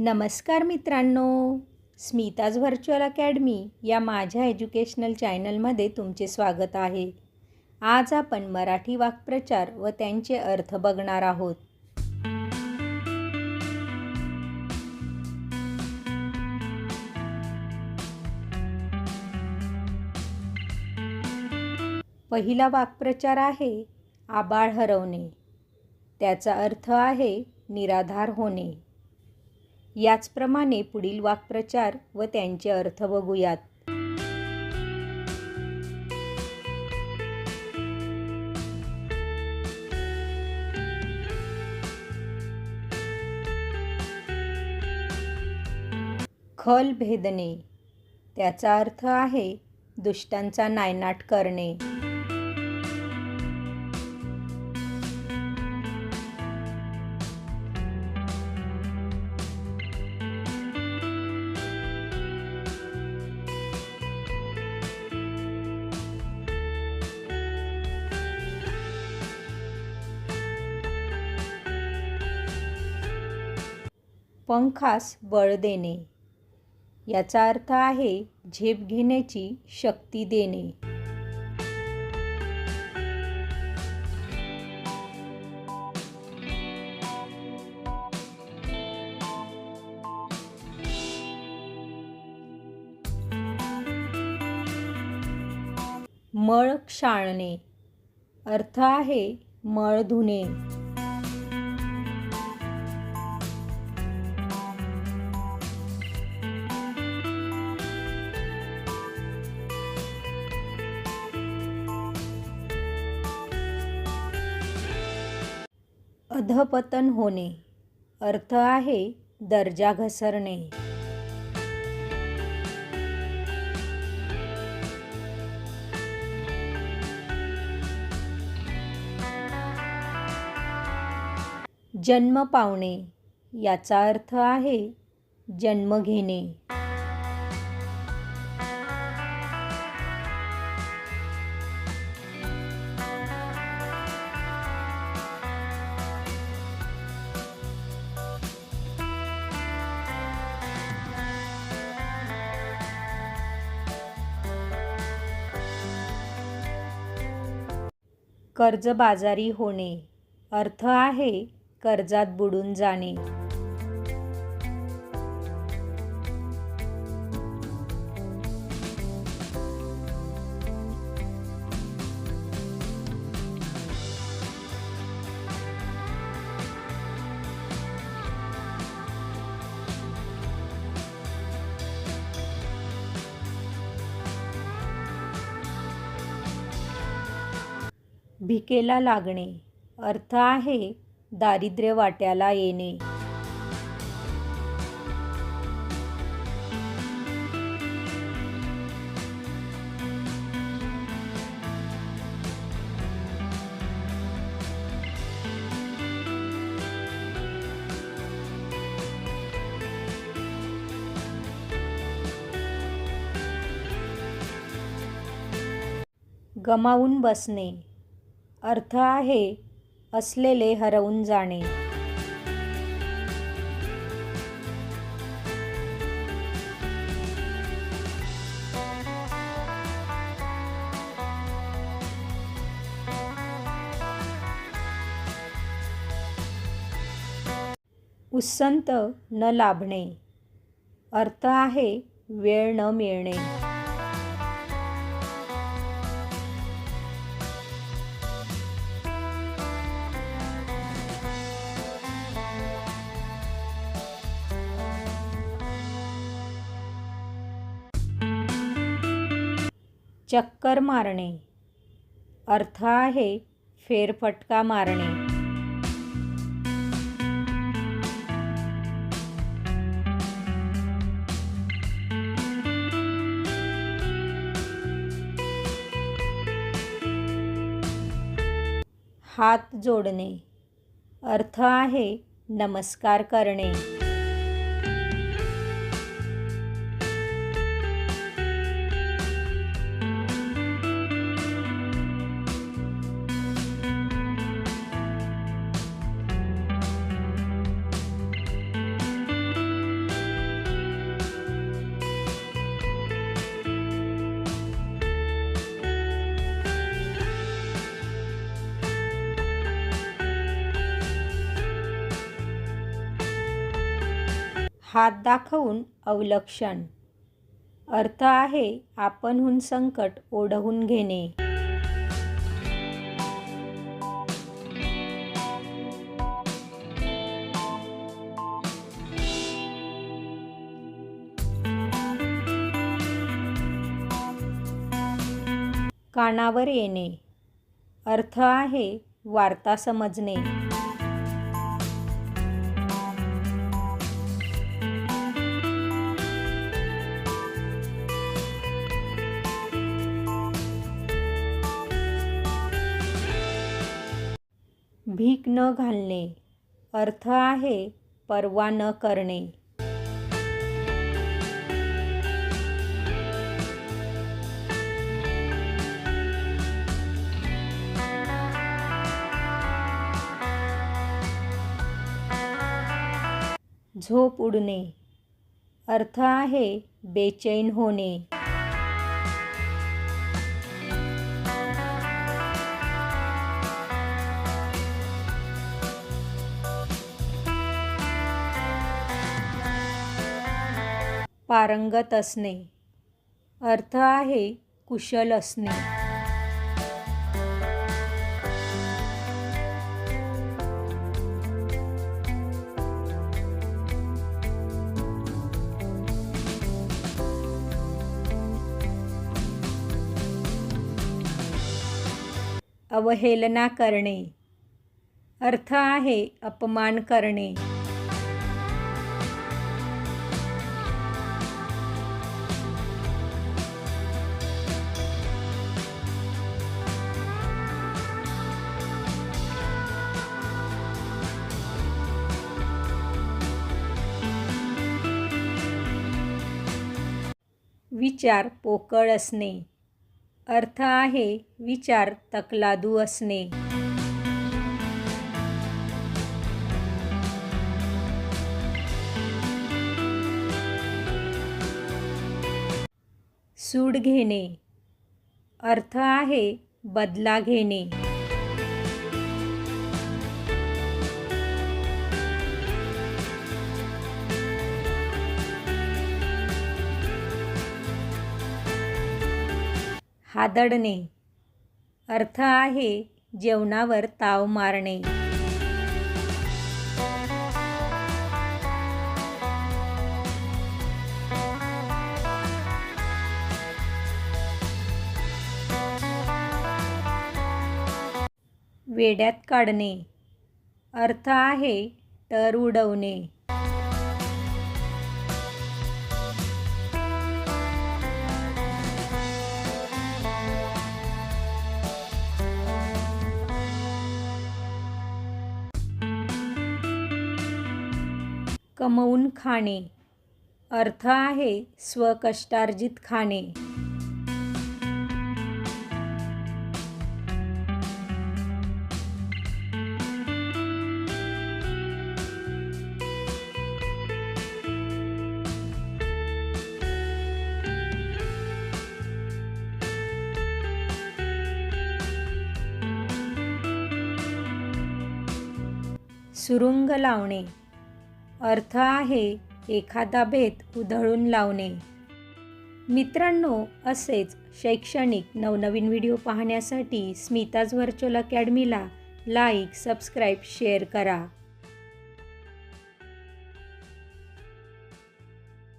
नमस्कार मित्रांनो Smita's virtual academy या माझ्या एज्युकेशनल चॅनलमध्ये तुमचे स्वागत आहे. आज आपण मराठी वाक्प्रचार व त्यांचे अर्थ बघणार आहोत. पहिला वाक्प्रचार आहे आबाळ हरवणे. त्याचा अर्थ आहे निराधार होणे. याचप्रमाणे पुढील वाक्प्रचार व त्यांचे अर्थ बघूयात. खल भेदणे त्याचा अर्थ आहे दुष्टांचा नायनाट करणे. पंखास बळ देणे. याचा अर्थ आहे झेप घेण्याची शक्ती देणे. मळ क्षाळणे. अर्थ आहे मळ धुणे. अधपतन होणे. अर्थ आहे दर्जा घसरणे. जन्म पावणे. याचा अर्थ आहे जन्म घेणे. कर्जबाजारी होणे. अर्थ आहे कर्जात बुडून जाणे. भिकेला लागणे. अर्थ आहे दारिद्र्य वाट्याला येणे. गमावून बसणे. अर्थ आहे असलेले हरवून जाणे. उत्संत न लाभणे. अर्थ आहे वेळ न मिळणे. चक्कर मारणे. अर्थ आहे फेरफटका मारणे. हात जोडणे. अर्थ आहे नमस्कार करणे. हात दाखवून अवलक्षण. अर्थ आहे आपणहून संकट ओढवून घेणे. कानावर येणे. अर्थ आहे वार्ता समजणे. भीक न घालणे अर्थ आहे पर्वा न करणे. झोप उडणे अर्थ आहे बेचैन होणे. पारंगत असणे. अर्थ आहे कुशल असणे. अवहेलना करणे. अर्थ आहे अपमान करणे. विचार पोकळ असणे. अर्थ आहे विचार तकलादू असणे. सूड घेणे. अर्थ आहे बदला घेणे. हादडणे. अर्थ आहे जेवणावर ताव मारणे. वेड्यात काढणे. अर्थ आहे टर उडवणे. कमवून खाणे. अर्थ आहे स्वकष्टार्जित खाणे. सुरुंग लावणे. अर्थ आहे एखादा भेद उधळून लावणे. मित्रांनो असेच शैक्षणिक नवनवीन व्हिडिओ पाहण्यासाठी स्मिताज व्हर्च्युअल अकॅडमीला लाईक सबस्क्राईब शेअर करा.